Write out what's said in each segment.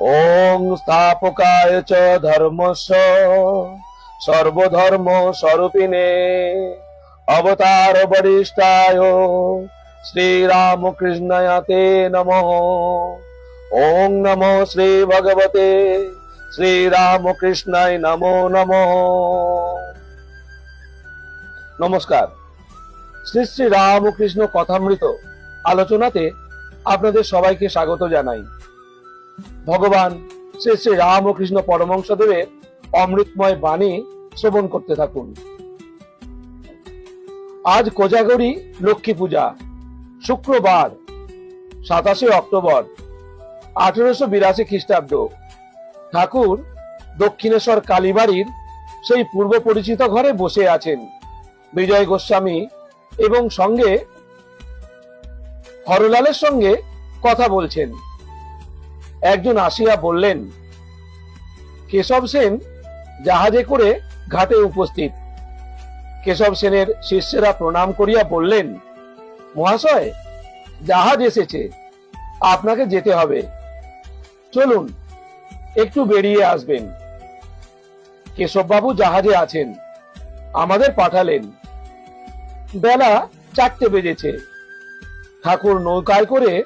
ওং স্থাপকায় চ ধর্মস্য, সর্বধর্ম স্বরূপিণে। অবতার বরিষ্ঠায় শ্রীরামকৃষ্ণয়াতে নম। ওং নমো শ্রী ভগবতে, শ্রীরামকৃষ্ণায় নমো নমঃ। নমস্কার। শ্রী শ্রী রামকৃষ্ণ কথামৃত আলোচনাতে আপনাদের সবাইকে স্বাগত জানাই। ভগবান শ্রী শ্রী রামকৃষ্ণ পরমংসদেবের অমৃতময় বাণী শ্রবণ করতে থাকুন। আজ কোজাগরি লক্ষ্মী পূজা, শুক্রবার, সাতাশে অক্টোবর, আঠেরোশো বিরাশি খ্রিস্টাব্দ। ঠাকুর দক্ষিণেশ্বর কালীবাড়ির সেই পূর্ব পরিচিত ঘরে বসে আছেন। বিজয় গোস্বামী এবং সঙ্গে হরলালের সঙ্গে কথা বলছেন। একজন আসিয়া বললেন, কেশব সেন জাহাজে করে ঘাটে উপস্থিত। কেশব সেনের শিষ্যেরা প্রণাম করিয়া বললেন, মহাশয়, জাহাজ এসেছে, আপনাকে যেতে হবে। চলুন, একটু বেরিয়ে আসবেন। কেশববাবু জাহাজে আছেন, আমাদের পাঠালেন। বেলা চারটে বেজেছে। ঠাকুর নৌকায় করে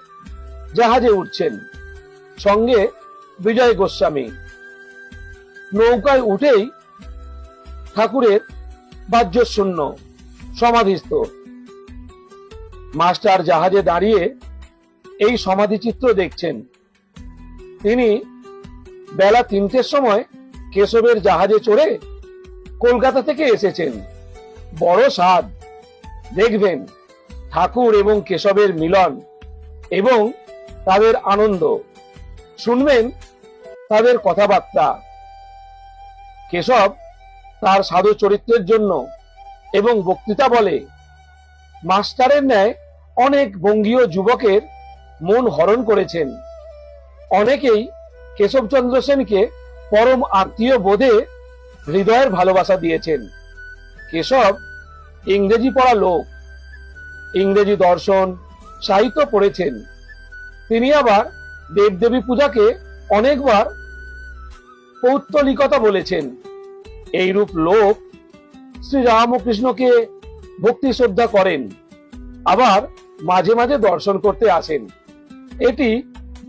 জাহাজে উঠছেন। সঙ্গে বিজয় গোস্বামী। নৌকায় উঠেই ঠাকুরের বাহ্য শূন্য সমাধিস্থ। মাস্টার জাহাজে দাঁড়িয়ে এই সমাধিচিত্র দেখছেন। তিনি বেলা তিনটের সময় কেশবের জাহাজে চড়ে কলকাতা থেকে এসেছেন। বড় স্বাদ। দেখবেন, ঠাকুর এবং কেশবের মিলন এবং তাদের আনন্দ। শুনবেন তাদের কথাবার্তা। কেশব তার সাধু চরিত্রের জন্য এবং বক্তৃতা বলে, মাস্টারের ন্যায় অনেক বঙ্গীয় যুবকের মন হরণ করেছেন। অনেকেই কেশবচন্দ্র সেনকে পরম আত্মীয় বোধে হৃদয়ের ভালোবাসা দিয়েছেন। কেশব ইংরেজি পড়া লোক। ইংরেজি দর্শন, সাহিত্য পড়েছেন। তিনি আবার দেবদেবী পূজাকে অনেকবার পৌত্তলিকতা বলেছেন। এইরূপ লোক শ্রী রামকৃষ্ণকে ভক্তি শ্রদ্ধা করেন, আবার মাঝে মাঝে দর্শন করতে আসেন। এটি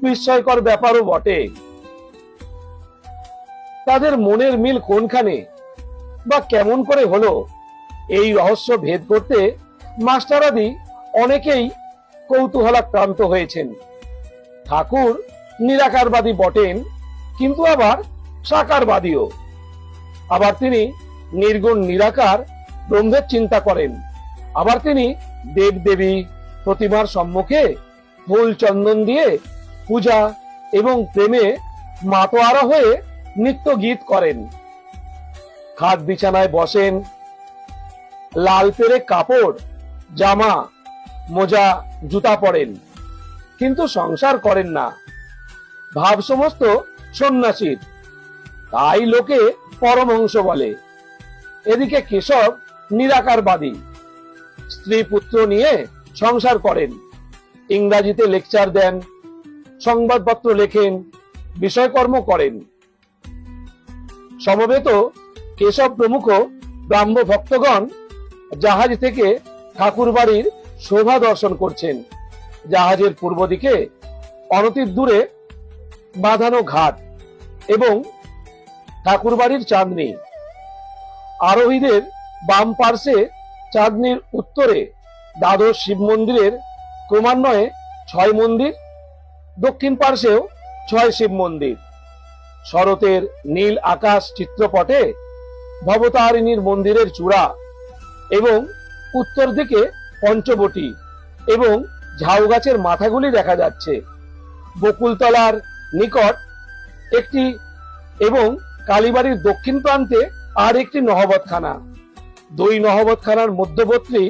বিস্ময়কর ব্যাপারও বটে। তাদের মনের মিল কোনখানে বা কেমন করে হলো, এই রহস্য ভেদ করতে মাস্টারাদি অনেকেই কৌতূহলাক্রান্ত হয়েছেন। ঠাকুর নিরাকারবাদী বটেন, কিন্তু আবার সাকারবাদীও। আবার তিনি নির্গুণ নিরাকার ব্রহ্মের চিন্তা করেন। আবার তিনি দেব দেবী প্রতিমার সম্মুখে ফুল চন্দন দিয়ে পূজা এবং প্রেমে মাতোয়ারা হয়ে নিত্য গীত করেন। খাট বিছানায় বসেন। লাল পেরে কাপড়, জামা, মোজা, জুতা পরেন। কিন্তু সংসার করেন না। ভাব সমস্ত সন্ন্যাসীর। তাই লোকে পরমহংস বলে। এদিকে কেশব নিরাকারবাদী। স্ত্রী পুত্র নিয়ে সংসার করেন। ইংরাজিতে লেকচার দেন, সংবাদপত্র লেখেন, বিষয়কর্ম করেন। সমবেত কেশব প্রমুখ ব্রাহ্ম ভক্তগণ জাহাজ থেকে ঠাকুর বাড়ির শোভা দর্শন করছেন। জাহাজের পূর্ব দিকে অনতির দূরে বাঁধানো ঘাট এবং ঠাকুরবাড়ির চাঁদনি। আরোহীদের বাম পার্শ্বে চাঁদনির উত্তরে দ্বাদশ শিব মন্দিরের ক্রমান্বয়ে ছয় মন্দির, দক্ষিণ পার্শ্বেও ছয় শিব মন্দির। শরতের নীল আকাশ চিত্রপটে ভবতারিণীর মন্দিরের চূড়া এবং উত্তর দিকে পঞ্চবটি এবং ঝাউ গাছের মাথাগুলি দেখা যাচ্ছে। বকুলতলার নিকট একটি এবং কালীবাড়ির দক্ষিণ প্রান্তে আর একটি নহবতখানা। দুই নহবতখানার মধ্যবর্তী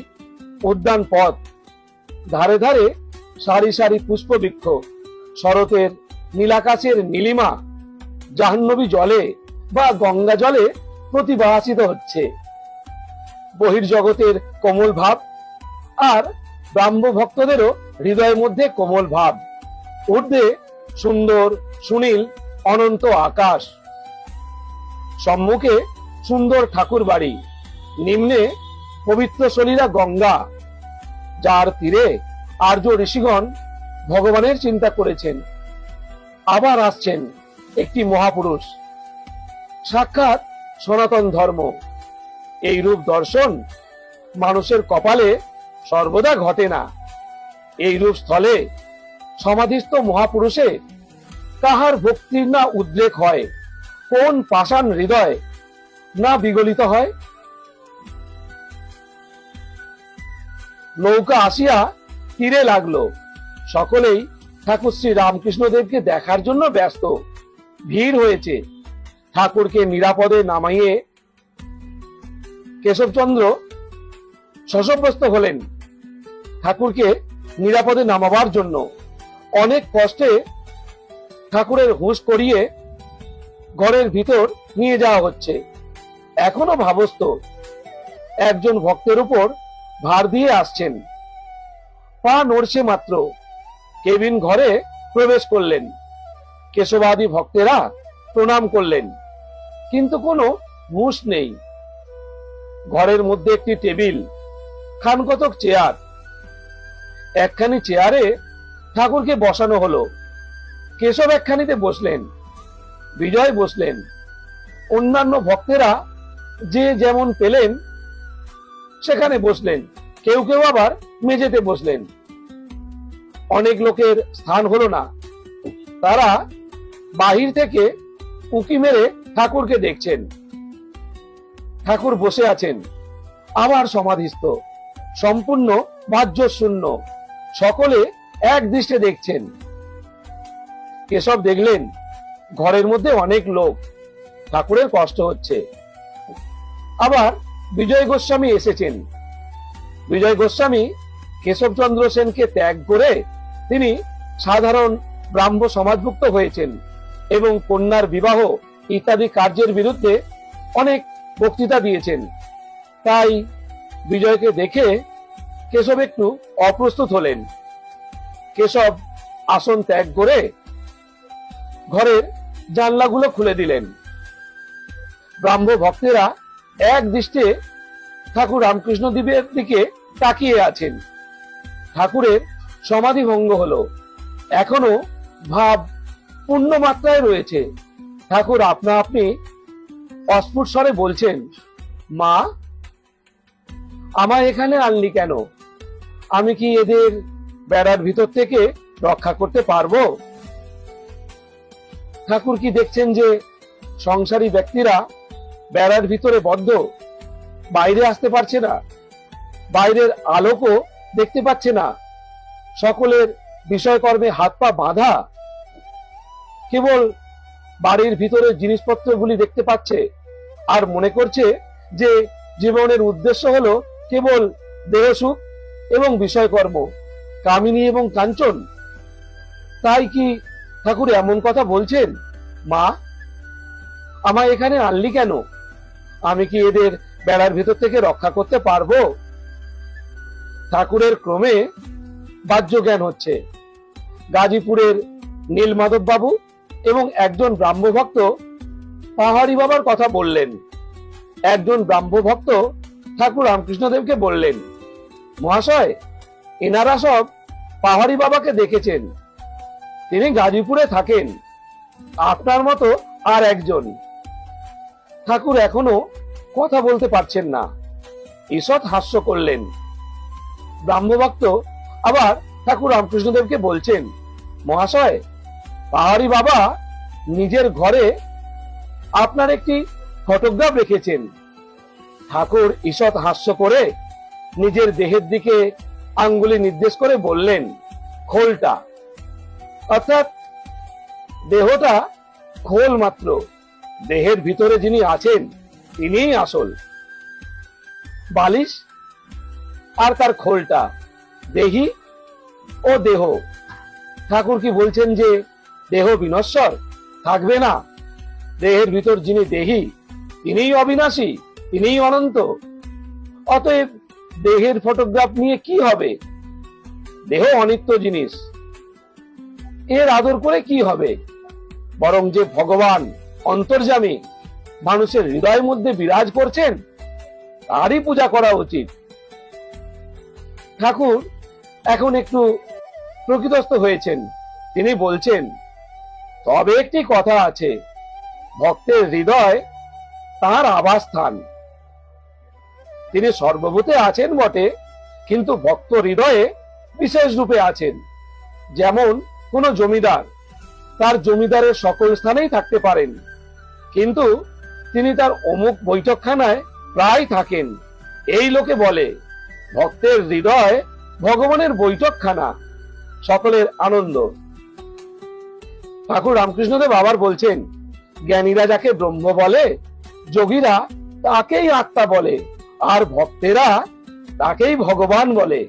উদ্যান পথ। ধারে ধারে সারি সারি পুষ্পবৃক্ষ। শরতের নীলাকাশের নীলিমা জাহ্নবী জলে বা গঙ্গা জলে প্রতিভাসিত হচ্ছে। বহির্জগতের কোমল ভাব আর ব্রাহ্ম ভক্তদেরও হৃদয়ের মধ্যে কোমল ভাব। ঊর্ধ্বে সুন্দর, সুনীল, অনন্ত আকাশ। সম্মুখে সুন্দর ঠাকুর বাড়ি। নিম্নে পবিত্র সলীলা গঙ্গা। যার তীরে আর্য ঋষিগণ ভগবানের চিন্তা করেছেন। আবার আসছেন একটি মহাপুরুষ। সাক্ষাৎ সনাতন ধর্ম। এই রূপ দর্শন মানুষের কপালে সর্বদা ঘটে না। এই রূপ স্থলে সমাধিস্থ মহাপুরুষে কাহার ভক্তির না উদ্রেক হয়, কোন পাষাণ হৃদয় না বিগলিত হয়? নৌকা আসিয়া তীরে লাগল। সকলেই ঠাকুর শ্রী রামকৃষ্ণদেবকে দেখার জন্য ব্যস্ত। ভিড় হয়েছে। ঠাকুরকে নিরাপদে নামাইয়ে কেশবচন্দ্র শশব্যস্ত হলেন। ঠাকুরকে নিরাপদে নামাবার জন্য অনেক কষ্টে ঠাকুরের হুঁশ করিয়ে ঘরের ভিতর নিয়ে যাওয়া হচ্ছে। এখনও ভাবস্ত একজন ভক্তের উপর ভার দিয়ে আসছেন। পা নড়ছে মাত্র। কেবিন ঘরে প্রবেশ করলেন। কেশবাদী ভক্তেরা প্রণাম করলেন। কিন্তু কোনো হুঁশ নেই। ঘরের মধ্যে একটি টেবিল, খানকতক চেয়ার একখানি চেয়ারে ঠাকুরকে বসানো হলো। কেশব একখানিতে বসলেন, বিজয় বসলেন। অন্যান্য ভক্তেরা যে যেমন পেলেন, সেখানে বসলেন। কেউ কেউ আবার মেঝেতে বসলেন। অনেক লোকের স্থান হলো না। তারা বাহির থেকে উকি মেরে ঠাকুরকে দেখছেন। ঠাকুর বসে আছেন। আবার সমাধিস্থ। সম্পূর্ণ বাহ্য শূন্য সকলে এক দৃষ্টে দেখছেন। কেশব দেখলেন ঘরের মধ্যে অনেক লোক। ঠাকুরের কষ্ট হচ্ছে। আবার বিজয় গোস্বামী এসেছেন। বিজয় গোস্বামী কেশবচন্দ্র সেনকে ত্যাগ করে তিনি সাধারণ ব্রাহ্ম সমাজভুক্ত হয়েছেন এবং কন্যার বিবাহ ইত্যাদি কার্যের বিরুদ্ধে অনেক বক্তৃতা দিয়েছেন। তাই বিজয়কে দেখে কেশব একটু অপ্রস্তুত হলেন। কেশব আসন ত্যাগ করে ঘরের জানলাগুলো খুলে দিলেন। ব্রাহ্ম ভক্তেরা এক দৃষ্টে ঠাকুর রামকৃষ্ণ দেবের দিকে তাকিয়ে আছেন। ঠাকুরের সমাধি ভঙ্গ হলো। এখনও ভাব পূর্ণ মাত্রায় রয়েছে। ঠাকুর আপনা আপনি অস্ফুট স্বরে বলছেন, মা, আমায় এখানে আনলি কেন? আমি কি এদের বেড়ার ভিতর থেকে রক্ষা করতে পারব? ঠাকুর কি দেখছেন যে সংসারী ব্যক্তিরা বেড়ার ভিতরে বদ্ধ, বাইরে আসতে পারছে না, বাইরের আলোকও দেখতে পাচ্ছে না, সকলের বিষয়কর্মে হাত পা বাঁধা? কেবল বাড়ির ভিতরে জিনিসপত্রগুলি দেখতে পাচ্ছে আর মনে করছে যে জীবনের উদ্দেশ্য হলো কেবল দেহসুখ এবং বিষয়কর্ম, কামিনী এবং কাঞ্চন। তাই কি ঠাকুর এমন কথা বলছেন? মা, আমায় এখানে আনলি কেন? আমি কি এদের বেড়ার ভিতর থেকে রক্ষা করতে পারব? ঠাকুরের ক্রমে বাহ্য জ্ঞান হচ্ছে। গাজীপুরের নীল মাধব বাবু এবং একজন ব্রাহ্মভক্ত পাহাড়ি বাবার কথা বললেন। একজন ব্রাহ্মভক্ত ঠাকুর রামকৃষ্ণদেবকে বললেন মহাশয়, এনারা সব পাহাড়ি বাবাকে দেখেছেন। তিনি গাজীপুরে থাকেন। আপনার মতো আর একজন। ঠাকুর এখনও কথা বলতে পারছেন না। ঈষৎ হাস্য করলেন। ব্রাহ্মভক্ত আবার ঠাকুর রামকৃষ্ণদেবকে বলছেন, মহাশয়, পাহাড়ি বাবা নিজের ঘরে আপনার একটি ফটোগ্রাফ রেখেছেন। ঠাকুর ঈষৎ হাস্য করে নিজের দেহের দিকে আঙ্গুলি নির্দেশ করে বললেন, খোলটা। অর্থাৎ দেহটা খোল মাত্র। দেহের ভিতরে যিনি আছেন, তিনিই আসল। বালিশ আর তার খোলটা, দেহি ও দেহ। ঠাকুর কি বলছেন যে দেহ বিনশ্বর? থাকবে না। দেহের ভিতর যিনি দেহি, তিনিই অবিনাশী, তিনিই অনন্ত। অতএব দেহের ফটোগ্রাফ নিয়ে কি হবে? দেহ অনিত্য জিনিস। এর আদর করে কি হবে? বরং যে ভগবান অন্তর্যামী মানুষের হৃদয়ের মধ্যে বিরাজ করছেন, তারই পূজা করা উচিত। ঠাকুর এখন একটু প্রকৃতস্থ হয়েছেন। তিনি বলছেন, তবে একটি কথা আছে। ভক্তের হৃদয় তার আবাসস্থান। তিনি সর্বভূতে আছেন বটে, কিন্তু ভক্ত হৃদয়ে বিশেষ রূপে আছেন। যেমন কোন জমিদার, তার জমিদারের সকল স্থানেই থাকতে পারেন। কিন্তু তিনি তার অমুক বৈঠকখানায় প্রায় থাকেন। এই লোকে বলে, ভক্তের হৃদয় ভগবানের বৈঠকখানা, সকলের আনন্দ। ঠাকুর রামকৃষ্ণদেব আবার বলছেন, জ্ঞানীরা যাকে ব্রহ্ম বলে, যোগীরা তাকেই আত্মা বলে। আর ভক্তেরা তাকেই ভগবান বলে।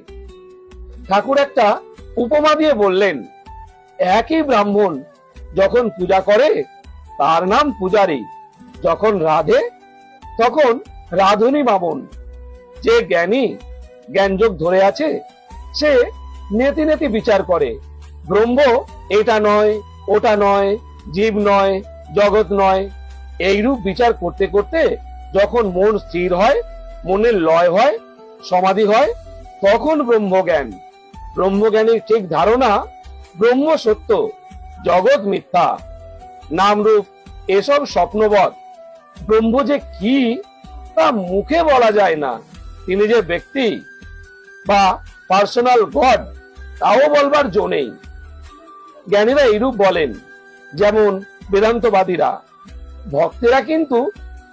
ঠাকুর একটা উপমা দিয়ে বললেন, একই ব্রাহ্মণ যখন পূজা করে, তার নাম পূজারী। যখন রাধে, তখন রাধুনী বামন যে জ্ঞানী জ্ঞানযোগ ধরে আছে, সে নেতি নেতি বিচার করে। ব্রহ্ম, এটা নয়, ওটা নয়, জীব নয়, জগৎ নয়। এইরূপ বিচার করতে করতে যখন মন স্থির হয় মনের লয় হয়, সমাধি হয়, তখন ব্রহ্মজ্ঞান। ব্রহ্মজ্ঞানের ঠিক ধারণা, ব্রহ্ম সত্য, জগৎ মিথ্যা। নামরূপ, এসব স্বপ্নবধ ব্রহ্ম যে কি, তা মুখে বলা যায় না। তিনি যে ব্যক্তি বা পার্সোনাল গড, তাও বলবার জো নেই। জ্ঞানীরা এইরূপ বলেন, যেমন বেদান্তবাদীরা। ভক্তেরা কিন্তু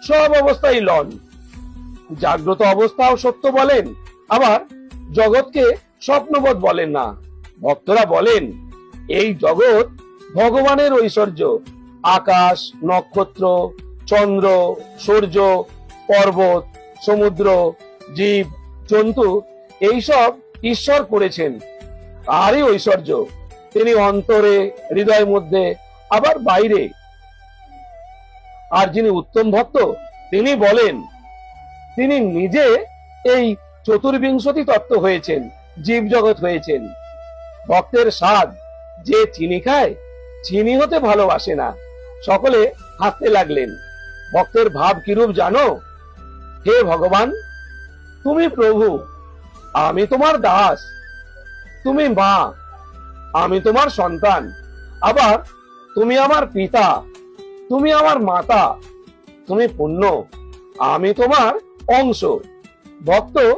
সব অবস্থায় লন। জাগ্রত অবস্থাও সত্য বলেন, আবার জগৎকে স্বপ্নবোধ বলেন না। ভক্তরা বলেন, এই জগৎ ভগবানের ঐশ্বর্য। আকাশ, নক্ষত্র, চন্দ্র, সূর্য, পর্বত, সমুদ্র, জীব, জন্তু, এইসব ঈশ্বর করেছেন। তারই ঐশ্বর্য। তিনি অন্তরে, হৃদয়ের মধ্যে, আবার বাইরে। আর যিনি উত্তম ভক্ত, তিনি বলেন তিনি নিজে এই চতুর্বিংশতি তত্ত্ব হয়েছেন জীব জগৎ হয়েছেন। ভক্তের স্বাদ যে চিনি খায়, চিনি হতে ভালোবাসে না। সকলে হাসতে লাগলেন, ভক্তের ভাব কিরূপ জানো? হে ভগবান, তুমি প্রভু, আমি তোমার দাস, তুমি মা, আমি তোমার সন্তান, আবার তুমি আমার পিতা, তুমি আমার মাতা, তুমি পুণ্য, আমি তোমার অংশ। ভক্ত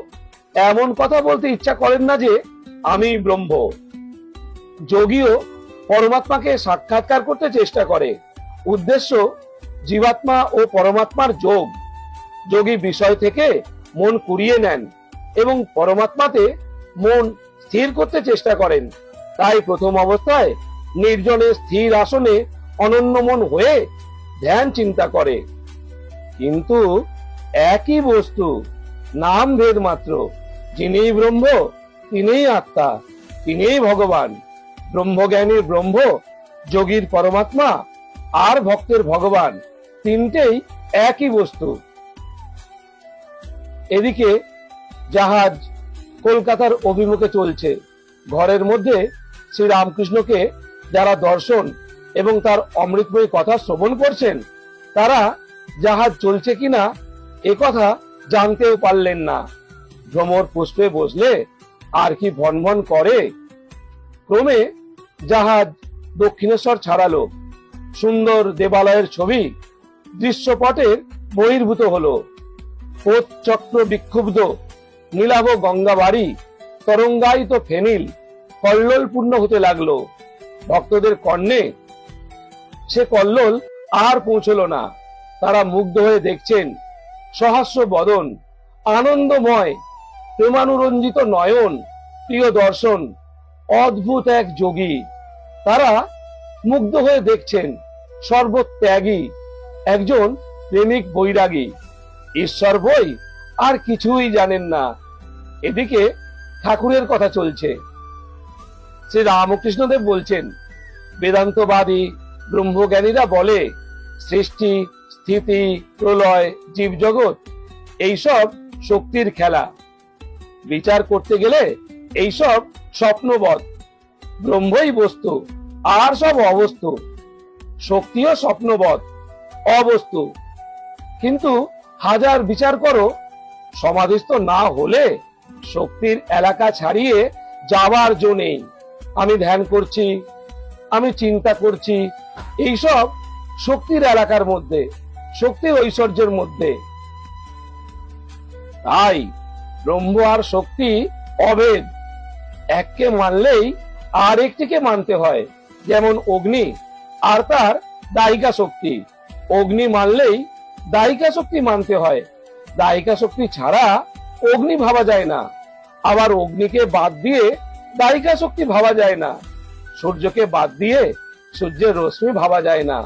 এমন কথা বলতে ইচ্ছা করেন না যে আমি ব্রহ্ম। যোগীও পরমাত্মাকে সাক্ষাৎকার করতে চেষ্টা করে। উদ্দেশ্য জীবাত্মা ও পরমাত্মার যোগ। যোগী বিষয় থেকে মন কুড়িয়ে নেন এবং পরমাত্মাতে মন স্থির করতে চেষ্টা করেন। তাই প্রথম অবস্থায় নির্জনে স্থির আসনে অনন্য মন হয়ে ধ্যান চিন্তা করে। কিন্তু একই বস্তু, নাম ভেদ মাত্র। যিনিই ব্রহ্ম, তিনিই আত্মা, তিনিই ভগবান। ব্রহ্মজ্ঞানীর ব্রহ্ম, যোগীর পরমাত্মা আর ভক্তের ভগবান, তিনটেই একই বস্তু। এদিকে জাহাজ কলকাতার অভিমুখে চলছে। ঘরের মধ্যে শ্রী রামকৃষ্ণকে যারা দর্শন এবং তার অমৃতময় কথা শ্রবণ করছেন, তারা জাহাজ চলছে কিনা কথা জানতেও পারলেন না। ভ্রমর পুষ্পে বসলে আর কি ভন ভন করে। ক্রমে জাহাজ দক্ষিণেশ্বর ছাড়ালো। সুন্দর দেবালয়ের ছবি দৃশ্যপটের বহির্ভূত হলো। পোত চক্র বিক্ষুব্ধ, নীলাভ গঙ্গা বাড়ি তরঙ্গায়িত ফেনিল, কল্লোলপূর্ণ হতে লাগল। ভক্তদের কর্ণে সে কল্লোল আর পৌঁছলো না। তারা মুগ্ধ হয়ে দেখছেন সহাস্য বদন, আনন্দময়, প্রেমানুরঞ্জিত নয়ন, প্রিয় দর্শন, অদ্ভুত এক যোগী। তারা মুগ্ধ হয়ে দেখছেন সর্বত্যাগী একজন প্রেমিক বৈরাগী। ঈশ্বর বই আর কিছুই জানেন না। এদিকে ঠাকুরের কথা চলছে। শ্রী রামকৃষ্ণদেব বলছেন, বেদান্তবাদী ব্রহ্মজ্ঞানীরা বলে, সৃষ্টি স্থিতি, প্রলয়, জীবজগৎ, এইসব শক্তির খেলা। বিচার করতে গেলে এইসব স্বপ্নবধ ব্রহ্মই বস্তু, আর সব অবস্তু। শক্তিও স্বপ্নবৎ, অবস্তু। কিন্তু হাজার বিচার করো, সমাধিস্থ না হলে শক্তির এলাকা ছাড়িয়ে যাবার জো নেই। আমি ধ্যান করছি, আমি চিন্তা করছি, এইসব শক্তির এলাকার মধ্যে। শক্তির ঐশ্বর্যের মধ্যে। তাই ব্রহ্ম আর শক্তি অভেদ। এককে মানলেই আর একটিকে মানতে হয়, যেমন অগ্নি আর তার দায়িকা শক্তি। অগ্নি মানলেই দায়িকা শক্তি মানতে হয়। দায়িকা শক্তি ছাড়া অগ্নি ভাবা যায় না। আবার অগ্নিকে বাদ দিয়ে দায়িকা শক্তি ভাবা যায় না। সূর্যকে বাদ দিয়ে সূর্যের রশ্মি ভাবা যায় না।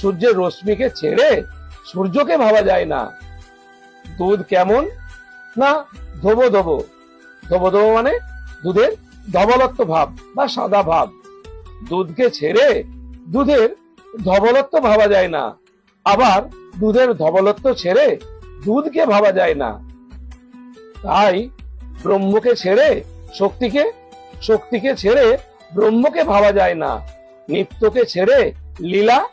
সূর্যের রশ্মিকে ছেড়ে সূর্যকে ভাবা যায় না। দুধ কেমন? না, ধোবো ধোবো। ধোবো ধোবো মানে দুধের ধবলত্ব ভাব বা সাদা ভাব। দুধকে ছেড়ে দুধের ধবলত্ব ভাবা যায় না। আবার দুধের ধবলত্ব ছেড়ে দুধকে ভাবা যায় না। তাই ব্রহ্মকে ছেড়ে শক্তিকে শক্তিকে ছেড়ে ব্রহ্মকে ভাবা যায় না। নিত্যকে ছেড়ে লীলা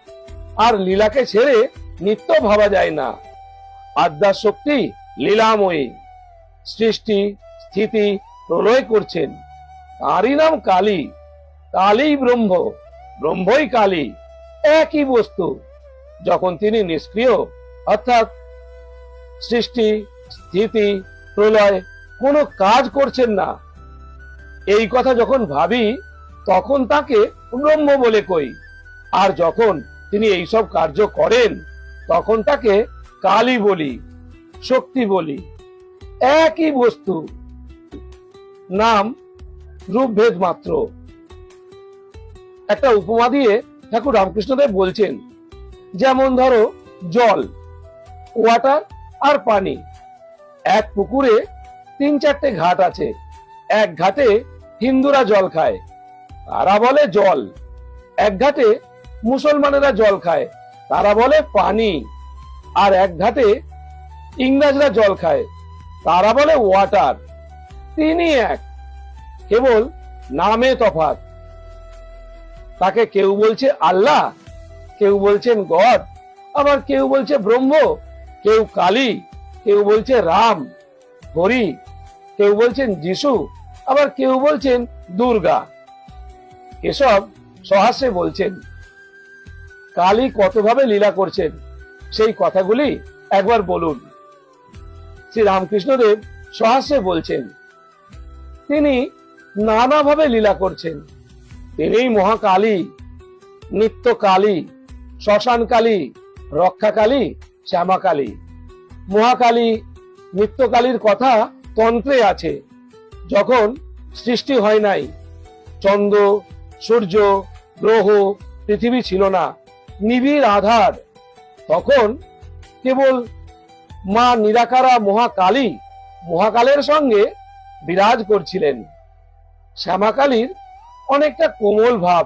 আর লীলাকে ছেড়ে নিত্য ভাবা যায় না। আদ্যা শক্তি লীলাময়ী। সৃষ্টি, স্থিতি প্রলয় করছেন। তারই নাম কালী। কালী ব্রহ্ম, ব্রহ্মই কালী। একই বস্তু। যখন তিনি নিষ্ক্রিয়, অর্থাৎ সৃষ্টি, স্থিতি, প্রলয়, কোনো কাজ করছেন না। এই কথা যখন ভাবি, তখন তাকে ব্রহ্ম বলে কই। আর যখন তিনি এইসব কার্য করেন তখন তাকে কালী বলি, শক্তি বলি। একই বস্তু, নাম রূপভেদ মাত্র। একটা উপমা দিয়ে ঠাকুর রামকৃষ্ণদেব বলছেন, যেমন ধরো জল ওয়াটার আর পানি। এক পুকুরে তিন চারটে ঘাট আছে, এক ঘাটে হিন্দুরা জল খায়, তারা বলে জল। এক ঘাটে মুসলমানেরা জল খায় তারা বলে, পানি। আর এক ঘাটে ইংরাজরা জল খায়। তারা বলে, ওয়াটার। তিনি এক, কেবল নামে তফাৎ। তাকে কেউ বলছে, আল্লাহ। কেউ বলছেন, গড। আবার কেউ বলছে, ব্রহ্ম। কেউ, কালী। কেউ বলছে, রাম। হরি। কেউ বলছেন, যিশু। আবার কেউ বলছেন, দুর্গা। এসব সহাস্যে বলছেন। কালী কতভাবে লীলা করছেন, সেই কথাগুলি একবার বলুন। শ্রী রামকৃষ্ণদেব সহাস্যে বলছেন, তিনি নানাভাবে লীলা করছেন। তিনি মহাকালী নিত্য কালী শ্মশান কালী রক্ষা কালী শ্যামা কালী মহাকালী নিত্যকালীর কথা তন্ত্রে আছে, যখন সৃষ্টি হয় নাই। চন্দ্র, সূর্য, গ্রহ, পৃথিবী ছিল না। নিবিড় আধার। তখন কেবল মা নিরাকারা মহাকালী মহাকালের সঙ্গে বিরাজ করছিলেন। শ্যামাকালীর অনেকটা কোমল ভাব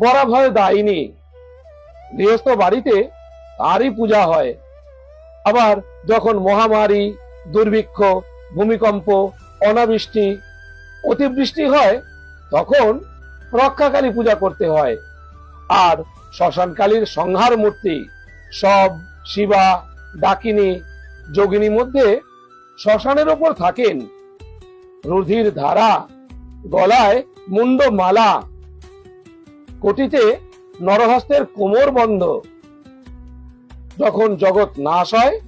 বরা ভয় দায়িনী। গৃহস্থ বাড়িতে তারই পূজা হয়। আবার যখন মহামারী, দুর্ভিক্ষ, ভূমিকম্প, অনাবৃষ্টি, অতিবৃষ্টি হয়, তখন রক্ষাকালী পূজা করতে হয়। আর শ্মশানকালীর সংহার মূর্তি সব, শিবা, ডাকিনী যোগিনী মধ্যে শ্মশানের ওপর থাকেন। রুধির ধারা, গলায় মুন্ড মালা কোটিতে নরহস্তের কোমর বন্ধ। যখন জগৎ নাশ হয়,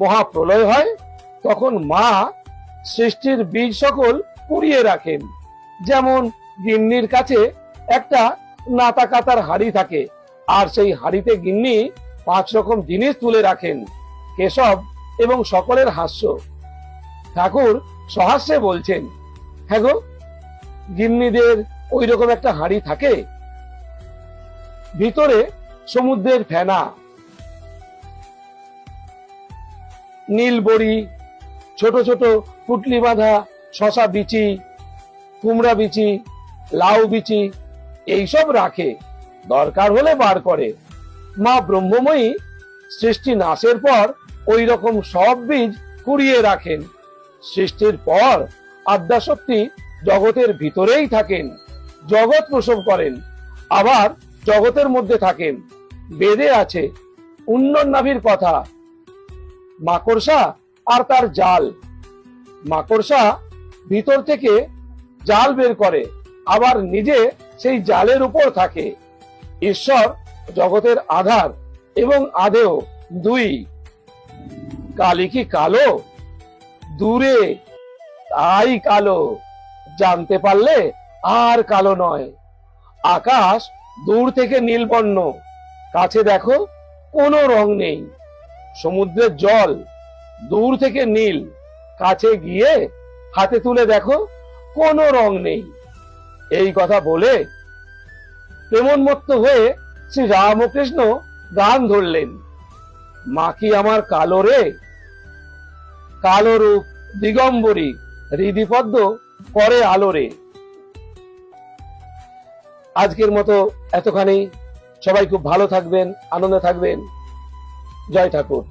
মহাপ্রলয় হয়, তখন মা সৃষ্টির বীজ সকল পুড়িয়ে রাখেন। যেমন গিন্নির কাছে একটা নাতা কাতার হাড়ি থাকে আর সেই হাড়িতে গিন্নি পাঁচ রকম জিনিস তুলে রাখেন, কেশব এবং সকলের হাস্য। ঠাকুর সহাস্যে বলছেন হ্যাঁ গো, গিন্নিদের ওই রকম একটা হাড়ি থাকে? ভিতরে সমুদ্রের ফেনা, নীল বড়ি, ছোট ছোট পুটলি বাঁধা শশা বিচি, কুমড়া বিচি, লাউ বিচি, এইসব রাখে। দরকার হলে বার করে। মা ব্রহ্মময়ী সৃষ্টি নাশের পর ওই রকম সব বীজ কুড়িয়ে রাখেন। সৃষ্টির পর আদ্যাশক্তি জগতের ভিতরেই থাকেন, জগৎ প্রসব করেন, আবার জগতের মধ্যে থাকেন। বেদে আছে উন্নন নাভির কথা। মাকড়সা আর তার জাল। মাকড়সা ভিতর থেকে জাল বের করে, আবার নিজে সেই জালের উপর থাকে। ঈশ্বর জগতের আধার এবং আদেও দুই। কালি কি কালো? দূরে তাই কালো। জানতে পারলে আর কালো নয়। আকাশ দূর থেকে নীলবর্ণ। কাছে দেখো, কোনো রং নেই। সমুদ্রের জল দূর থেকে নীল। কাছে গিয়ে হাতে তুলে দেখো, কোনো রং নেই। এই কথা বলে প্রেমোন্মত্ত হয়ে শ্রী রামকৃষ্ণ গান ধরলেন। মা কি আমার কালো রে? কালো রূপ দিগম্বরী হৃদিপদ্ম করে আলোরে আজকের মতো এতখানি। সবাই খুব ভালো থাকবেন, আনন্দে থাকবেন। জয় ঠাকুর।